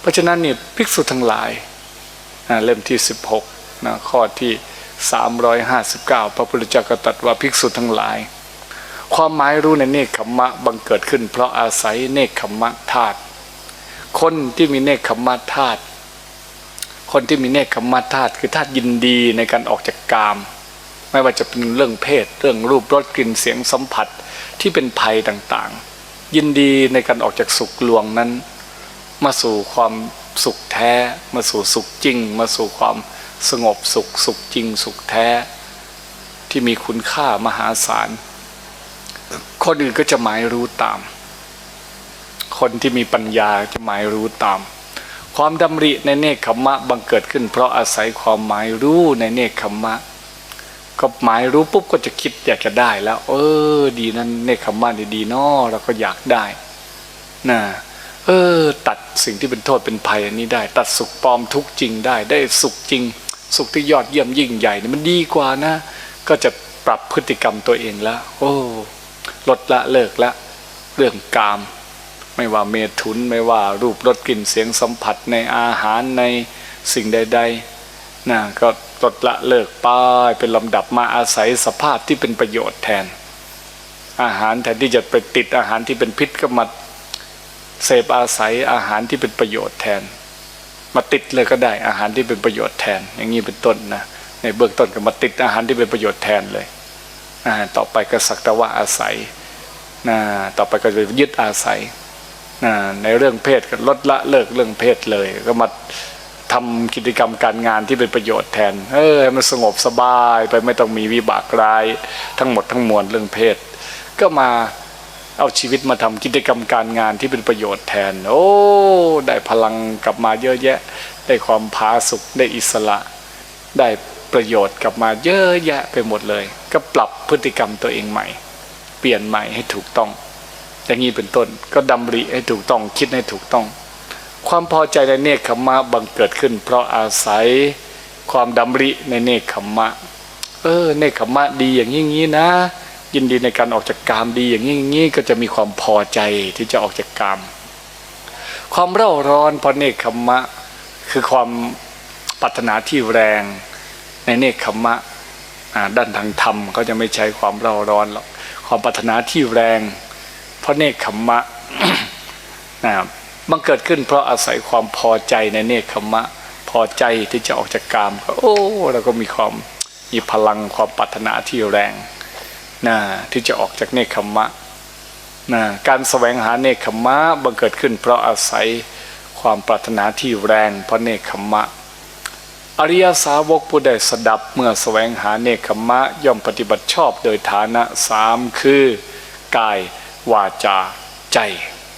เพราะฉะนั้นเนี่ยภิกษุทั้งหลายเล่มที่ 16นะข้อที่ 359 พระพุทธเจ้าก็ตรัสว่าภิกษุทั้งหลาย ความหมายรู้ในเนคขมมะบังเกิดขึ้น เพราะอาศัยเนคขมมะธาตุคนที่มีเนคขมมะธาตุคนที่มีเนคขมมะธาตุคือธาตุยินดีในการออกจากกาม ไม่ว่าจะเป็นเรื่องเพศ เรื่องรูปรสกลิ่นเสียงสัมผัสที่เป็นภัยต่างๆ ยินดีในการออกจากสุขลวงนั้น มาสู่ความสุขแท้ มาสู่สุขจริง มาสู่ความสงบสุขสุขจริงสุขแท้ ที่มีคุณค่ามหาศาลคนอื่นก็จะหมายรู้ตาม คนที่มีปัญญาจะหมายรู้ตาม ความดำริในเนคขมมะบังเกิดขึ้น เพราะอาศัยความหมายรู้ในเนคขมมะก็หมายรู้ปุ๊บก็จะคิดอยากจะได้แล้ว เออ ดีนั่นเนคขมมะนี่ดีเนอเราก็อยากได้นะ เออ ตัดสิ่งที่เป็นโทษเป็นภัยอันนี้ได้ ตัดสุขปลอมทุกจริงได้ ได้สุขจริง สุขที่ยอดเยี่ยมยิ่งใหญ่นี่มันดีกว่านะ ก็จะปรับพฤติกรรมตัวเองแล้ว โอ้ลดละเลิกละเรื่องกาม ไม่ว่าเมถุนไม่ว่ารูปรสกลิ่นเสียงสัมผัสในอาหารในสิ่งใดๆนะก็ลดละเลิกไป้ายเป็นลำดับมาอาศัยสภาพที่เป็นประโยชน์แทน อาหารแทนที่จะไปติดอาหารที่เป็นพิษก็มา เสพอาศัยอาหารที่เป็นประโยชน์แทน มาติดเลยก็ได้อาหารที่เป็นประโยชน์แทน อย่างนี้เป็นต้นนะในเบื้องต้นก็มาติดอาหารที่เป็นประโยชน์แทนเลยอ่าต่อไปก็สักแต่ว่าอาศัยนะต่อไปก็จะยึดอาศัยนะในเรื่องเพศก็ลดละเลิกเรื่องเพศเลย ก็มาทำกิจกรรมการงานที่เป็นประโยชน์แทน เออให้มันสงบสบายไปไม่ต้องมีวิบากร้ายทั้งหมดทั้งมวลเรื่องเพศ ก็มา เอาชีวิตมาทำกิจกรรมการงานที่เป็นประโยชน์แทน โอ้ ได้พลังกลับมาเยอะแยะ ได้ความผาสุกได้อิสระ ได้ประโยชน์กลับมาเยอะแยะไปหมดเลย ก็ปรับพฤติกรรมตัวเองใหม่ เปลี่ยนใหม่ให้ถูกต้อง อย่างนี้เป็นต้นก็ดำริให้ถูกต้องคิดให้ถูกต้อง ความพอใจในเนคขมมะบังเกิดขึ้น เพราะอาศัยความดำริในเนคขมมะเออ เนคขมมะดีอย่างนี้งี้นะ ยินดีในการออกจากกามดีอย่างนี้งี้ก็จะมีความพอใจที่จะออกจากกาม ความเร่าร้อนเพราะเนคขมมะคือความปรารถนาที่แรงในเนคขมมะด้านทางธรรมเขาจะไม่ใช้ความเร่าร้อนหรอกความปรารถนาที่แรง เพราะเนคขมมะนะบังเกิดขึ้นเพราะอาศัยความพอใจในเนคขมมะ พอใจที่จะออกจากกามก็โอ้เราก็มีความมีพลังความปรารถนาที่แรง นะที่จะออกจากเนคขมมะนะการแสวงหาเนคขมมะบังเกิดขึ้น เพราะอาศัยความปรารถนาที่แรงเพราะเนคขมมะ อริยสาวกผู้ได้สดับเมื่อแสวงหาเนคขมมะย่อมปฏิบัติชอบโดยฐานะสามคือกายวาจาใจ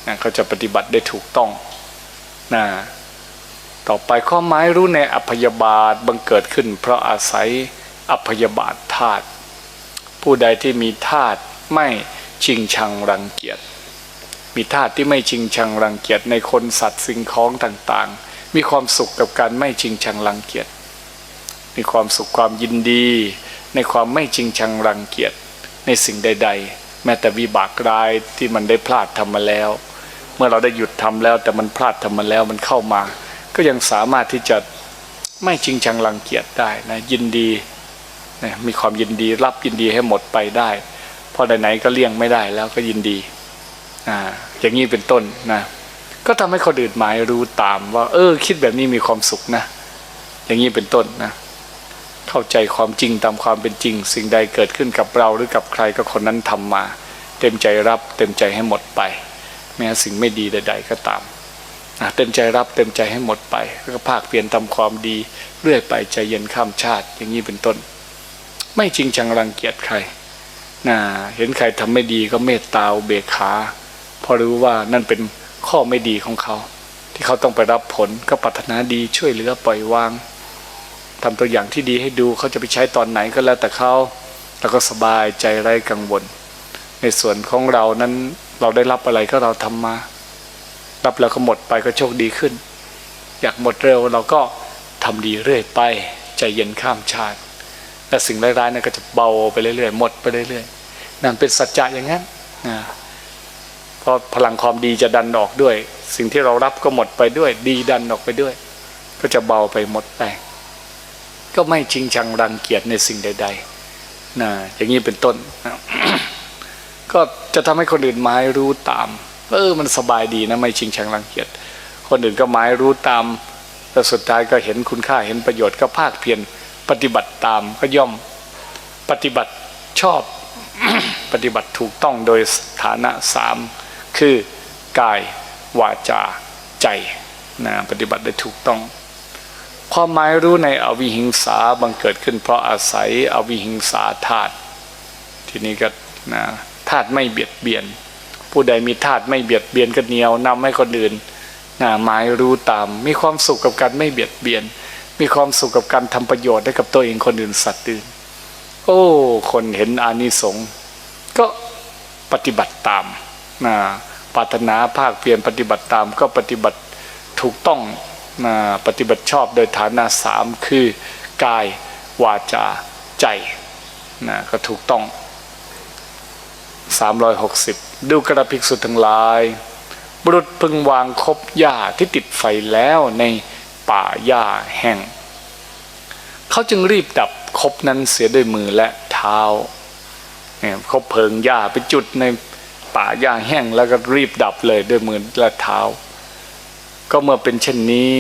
นะเขาจะปฏิบัติได้ถูกต้องนะต่อไปข้อหมายรู้ในอัพยาบาทบังเกิดขึ้น เพราะอาศัยอัพยาบาทธาตุ ผู้ใดที่มีธาตุไม่ชิงชังรังเกียจ มีธาตุที่ไม่ชิงชังรังเกียจในคนสัตว์สิ่งของต่างๆ มีความสุขกับการไม่ชิงชังรังเกียจ มีความสุขความยินดี ในความไม่ชิงชังรังเกียจ ในสิ่งใด ๆ แม้แต่วิบากร้ายที่มันได้พลาดทำมาแล้ว เมื่อเราได้หยุดทำแล้วแต่มันพลาดทำมาแล้วมันเข้ามา ก็ยังสามารถที่จะไม่ชิงชังรังเกียจได้นะยินดี มีความยินดีรับยินดีให้หมดไปได้พอไหนๆก็เลี่ยงไม่ได้แล้วก็ยินดีอ่าอย่างนี้เป็นต้นนะ ก็ทำให้คนอื่นหมายรู้ตามว่า เออ คิดแบบนี้มีความสุขนะ อย่างนี้เป็นต้นนะ เข้าใจความจริงตามความเป็นจริง สิ่งใดเกิดขึ้นกับเราหรือกับใครก็คนนั้นทำมา เต็มใจรับ เต็มใจให้หมดไป แม้สิ่งไม่ดีใด ๆ ก็ตามเต็มใจรับเต็มใจให้หมดไป แล้วก็ภาคเปลี่ยนทำความดีเรื่อยไปใจเย็นข้ามชาติ อย่างนี้เป็นต้น ไม่จริงชังรังเกียจใครนะเห็นใครทำไม่ดีก็เมตตาเบกขาพอรู้ว่านั่นเป็นข้อไม่ดีของเขา ที่เขาต้องไปรับผลก็ปรารถนาดีช่วยเหลือปล่อยวางทำตัวอย่างที่ดีให้ดูเขาจะไปใช้ตอนไหนก็แล้วแต่เขาแล้วก็สบายใจไร้กังวล ในส่วนของเรานั้นเราได้รับอะไรก็เราทำมา รับแล้วก็หมดไปก็โชคดีขึ้น อยากหมดเร็วเราก็ทำดีเรื่อยไปใจเย็นข้ามชาติ แต่สิ่งร้ายๆนั่นก็จะเบาไปเรื่อยๆหมดไปเรื่อยๆนั่นเป็นสัจจะอย่างนั้นนะเพราะพลังความดีจะดันออกด้วย สิ่งที่เรารับก็หมดไปด้วย ดีดันออกไปด้วย ก็จะเบาไปหมดไปก็ไม่จริงชังรังเกียจในสิ่งใดๆนะอย่างนี้เป็นต้นนะก็จะทำให้คนอื่นไม้รู้ตาม เออมันสบายดีนะไม่จริงชังรังเกียจคนอื่นก็ไม้รู้ตามแล้วสุดท้ายก็เห็นคุณค่าเห็นประโยชน์ก็ภาคเพียร ปฏิบัติตามก็ย่อมปฏิบัติชอบ ปฏิบัติถูกต้องโดยฐานะสามคือกายวาจาใจนะปฏิบัติได้ถูกต้อง ความหมายรู้ในอวิหิงสาบังเกิดขึ้นเพราะอาศัยอวิหิงสาธาตุทีนี้ก็นะธาตุไม่เบียดเบียน ผู้ใดมีธาตุไม่เบียดเบียนก็เหนียวนำให้คนอื่นนะหมายรู้ตาม มีความสุขกับการไม่เบียดเบียน มีความสุขกับการทำประโยชน์ให้กับตัวเองคนอื่นสัตว์อื่น โอ้ คนเห็นอานิสงส์ก็ปฏิบัติตามนะปรารถนาภาคเพียรปฏิบัติตามก็ปฏิบัติถูกต้องนะปฏิบัติชอบโดยฐานะสามคือกายวาจาใจนะก็ถูกต้อง 360 ดูกระภิกษุทั้งหลาย บุรุษพึงวางคบหญ้าที่ติดไฟแล้วใน ป่าหญ้าแห้งเขาจึงรีบดับคบนั้นเสียด้วยมือและเท้าเนี่ยคบเพิงหญ้าไปจุดในป่าหญ้าแห้งแล้วก็รีบดับเลยด้วยมือและเท้า ก็เมื่อเป็นเช่นนี้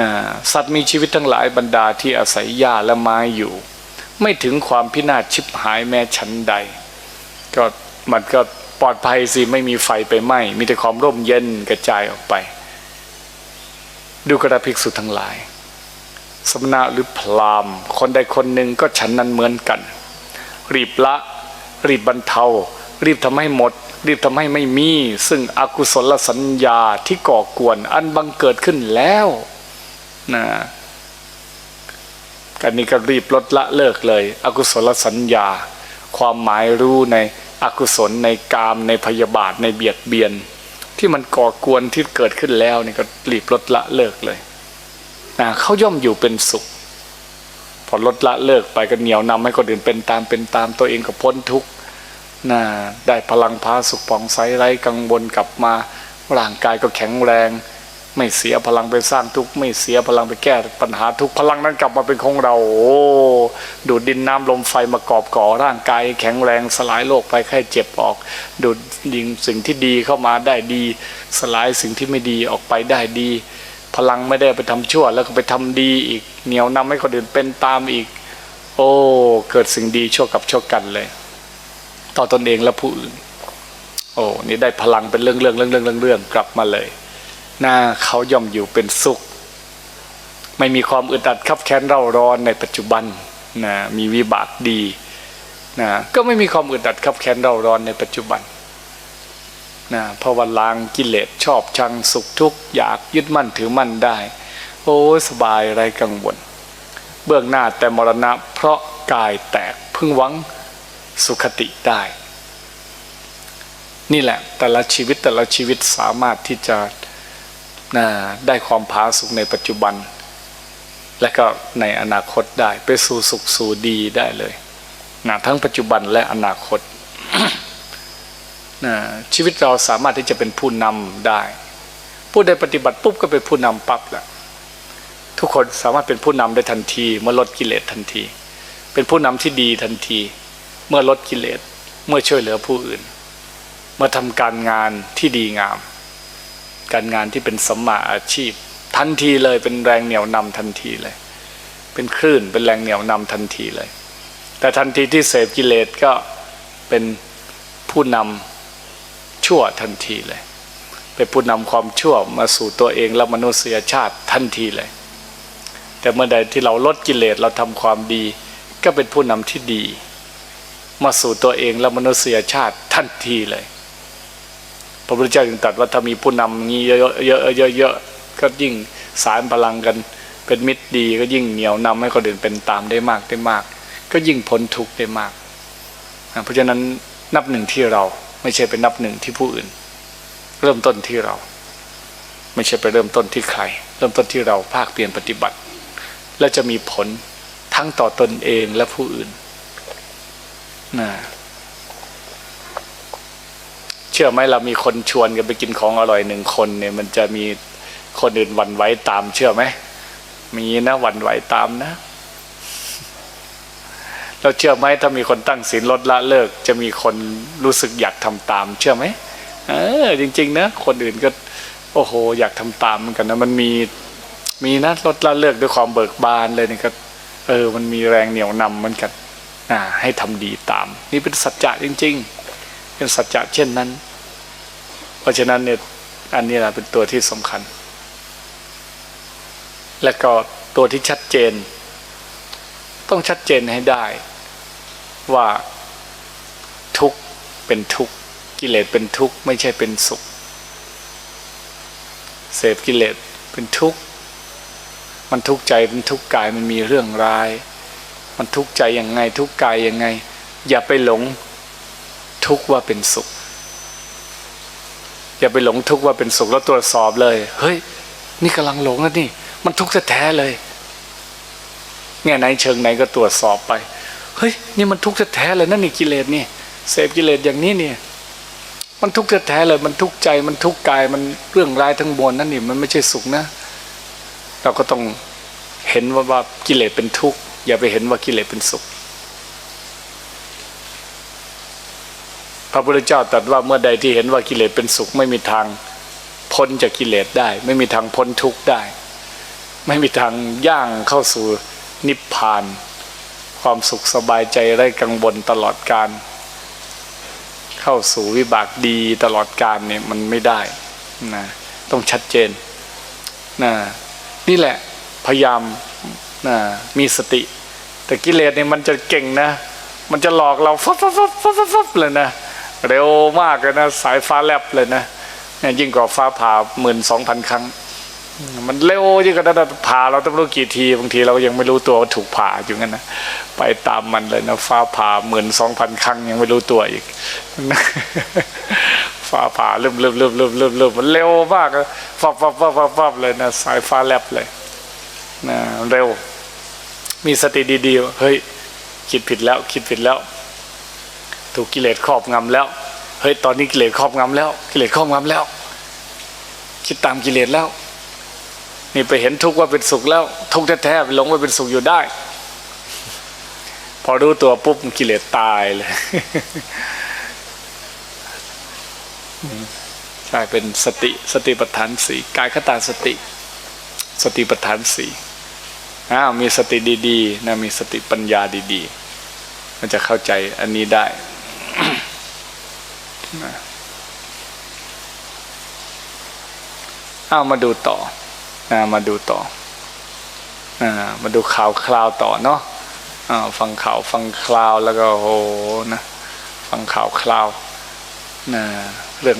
นะสัตว์มีชีวิตทั้งหลายบรรดาที่อาศัยหญ้าและไม้อยู่ ไม่ถึงความพินาศชิบหายแม้ชั้นใด ก็มันก็ปลอดภัยสิไม่มีไฟไปไหม้มีแต่ความร่มเย็นกระจายออกไป ดูกระภิกษุทั้งหลาย สมณะหรือพรามคนใดคนหนึ่งก็ฉันนั้นเหมือนกัน รีบละ รีบบรรเทา รีบทำให้หมด รีบทำให้ไม่มี ซึ่งอกุศลสัญญาที่ก่อกวนอันบังเกิดขึ้นแล้วนะกันนี้ก็รีบลดละเลิกเลย อกุศลสัญญา ความหมายรู้ในอกุศลในกามในพยาบาทในเบียดเบียน ที่มันก่อกวนที่เกิดขึ้นแล้วนี่ก็รีบลดละเลิกเลยนะเขาย่อมอยู่เป็นสุข พอลดละเลิกไปก็เหนียวนำให้คนอื่นเป็นตามเป็นตามตัวเองก็พ้นทุกข์นะได้พลังพาสุขปองใสไร้กังวลกลับมาร่างกายก็แข็งแรง ไม่เสียพลังไปสร้างทุกข์ไม่เสียพลังไปแก้ปัญหาทุกพลังนั้นกลับมาเป็นของเราโอ้ดูดดินน้ำลมไฟมากอบก่อร่างกายแข็งแรงสลายโรคไปไข้เจ็บออก ดูดยิงสิ่งที่ดีเข้ามาได้ดี สลายสิ่งที่ไม่ดีออกไปได้ดี พลังไม่ได้ไปทำชั่ว แล้วก็ไปทำดีอีกเหนียวนำให้คนอื่นเป็นตามอีก โอ้เกิดสิ่งดีชั่วกับชั่วกันเลย ต่อตนเองและผู้อื่นโอ้นี่ได้พลังเป็นเรื่องเรื่องเรื่องเรื่องเรื่องกลับมาเลย น่าเขาย่อมอยู่เป็นสุข ไม่มีความอึดอัดขับแค้นเร่าร้อนในปัจจุบันนะมีวิบากดีนะก็ไม่มีความอึดอัดขับแค้นเร่าร้อนในปัจจุบันนะเพราะว่าล้างกิเลสชอบชังสุขทุกข์อยากยึดมั่นถือมั่นได้ โอ้สบายไรกังวล เบื้องหน้าแต่มรณะเพราะกายแตกพึ่งหวังสุขติได้ นี่แหละแต่ละชีวิตแต่ละชีวิตสามารถที่จะ นะได้ความผาสุกในปัจจุบัน และก็ในอนาคตได้ ไปสู่สุขสู่ดีได้เลยนะทั้งปัจจุบันและอนาคตนะชีวิตเราสามารถที่จะเป็นผู้นำได้ ผู้ใดปฏิบัติปุ๊บก็เป็นผู้นำปั๊บแหละทุกคนสามารถเป็นผู้นำได้ทันที เมื่อลดกิเลสทันที เป็นผู้นำที่ดีทันที เมื่อลดกิเลสเมื่อช่วยเหลือผู้อื่น เมื่อทำการงานที่ดีงาม การงานที่เป็นสัมมาอาชีพ ทันทีเลยเป็นแรงเหนี่ยวนำทันทีเลย เป็นคลื่นเป็นแรงเหนี่ยวนำทันทีเลย แต่ทันทีที่เสพกิเลสก็เป็นผู้นำชั่วทันทีเลย เป็นผู้นำความชั่วมาสู่ตัวเองและมนุษยชาติทันทีเลย แต่เมื่อใดที่เราลดกิเลสเราทำความดี ก็เป็นผู้นำที่ดี มาสู่ตัวเองและมนุษยชาติทันทีเลย พระพุทธเจ้าจึงตรัสว่าถ้ามีผู้นำงี้เยอะๆเยอะๆเยอะๆก็ยิ่งสารพลังกันเป็นมิตรดีก็ยิ่งเหนียวนำให้คนอื่นเป็นตามได้มากได้มาก ก็ยิ่งพ้นทุกข์ได้มาก เพราะฉะนั้นนับหนึ่งที่เราไม่ใช่เป็นนับหนึ่งที่ผู้อื่น เริ่มต้นที่เรา ไม่ใช่ไปเริ่มต้นที่ใคร เริ่มต้นที่เราภาคเปลี่ยนปฏิบัติ และจะมีผลทั้งต่อตนเองและผู้อื่นนะ เชื่อไหมเรามีคนชวนกันไปกินของอร่อยหนึ่งคนเนี่ยมันจะมีคนอื่นหวันไหวตาม เชื่อไหมมีนะหวันไหวตามนะ เราเชื่อไหมถ้ามีคนตั้งศีลลดละเลิก จะมีคนรู้สึกอยากทำตาม เชื่อไหมเออจริง ๆ นะ คนอื่นก็ โอ้โห อยากทำตามเหมือนกันนะมันมีมีนะลดละเลิกด้วยความเบิกบานเลยนี่ก็เออ มันมีแรงเหนี่ยวนำเหมือนกันอ่าให้ทำดีตาม นี่เป็นสัจจะจริง ๆ เป็นสัจจะเช่นนั้น เพราะฉะนั้นเนี่ยอันนี้แหละเป็นตัวที่สำคัญ และก็ตัวที่ชัดเจน ต้องชัดเจนให้ได้ว่าทุกเป็นทุกกิเลสเป็นทุกไม่ใช่เป็นสุข เสพกิเลสเป็นทุกมันทุกใจเป็นทุกกายมันมีเรื่องร้าย มันทุกใจยังไงทุกกายยังไง อย่าไปหลง ทุกข์ว่าเป็นสุข อย่าไปหลงทุกข์ว่าเป็นสุขแล้วตรวจสอบเลย เฮ้ย นี่กำลังหลงแล้วนี่ มันทุกข์แท้เลยแง่ไหนเชิงไหนก็ตรวจสอบไป เฮ้ย นี่มันทุกข์แท้เลยนั่นนี่กิเลสนี่เสพกิเลสอย่างนี้เนี่ย มันทุกข์แท้เลยมันทุกข์ใจมันทุกข์กายมันเรื่องร้ายทั้งมวลนั่นนี่มันไม่ใช่สุขนะ เราก็ต้องเห็นว่าว่ากิเลสเป็นทุกข์อย่าไปเห็นว่ากิเลสเป็นสุข พระพุทธเจ้าตรัสว่าเมื่อใดที่เห็นว่ากิเลสเป็นสุข ไม่มีทางพ้นจากกิเลสได้ ไม่มีทางพ้นทุกข์ได้ ไม่มีทางย่างเข้าสู่นิพพาน ความสุขสบายใจไร้กังวลตลอดการ เข้าสู่วิบากดีตลอดการเนี่ยมันไม่ได้นะต้องชัดเจนนะนี่แหละพยายามนะมีสติ แต่กิเลสเนี่ยมันจะเก่งนะ มันจะหลอกเราฟับฟับฟับฟับฟับฟับเลยนะ เร็วมากเลยนะสายฟ้าแลบเลยนะยยิ่งกว่าฟ้าผ่าหมื่นสองพันครั้ง มันเร็วยิ่งกว่านั้นผ่าเราต้องรู้กี่ทีบางทีเรายังไม่รู้ตัวว่าถูกผ่าอยู่งั้นนะไปตามมันเลยนะฟ้าผ่าหมื่นสองพันครั้งยังไม่รู้ตัวอีกฟ้าผ่าเริ่มเริ่มเริ่มเริ่มเริ่มเริ่มมันเร็วมากฟับฟับฟับฟับฟับเลยนะสายฟ้าแลบเลยนะเร็ว มีสติดีๆเฮ้ยคิดผิดแล้วคิดผิดแล้ว ถูกกิเลสครอบงำแล้วเฮ้ยตอนนี้กิเลสครอบงำแล้ว กิเลสครอบงำแล้ว คิดตามกิเลสแล้ว นี่ไปเห็นทุกข์ว่าเป็นสุขแล้ว ทุกข์แท้ๆไปหลงว่าเป็นสุขอยู่ได้ พอรู้ตัวปุ๊บกิเลสตายเลยใช่เป็นสติสติปัฏฐานสี่กายคตาสติ สติปัฏฐานสี่อ้าวมีสติดีๆนะมีสติปัญญาดี ๆ มันจะเข้าใจอันนี้ได้ นะอ้าวมาดูต่ออมาดูต่ออมาดูข่าวคราวต่อเนาะฟังข่าวฟังคราวแล้วก็โหนะ ฟังข่าวคราวนะ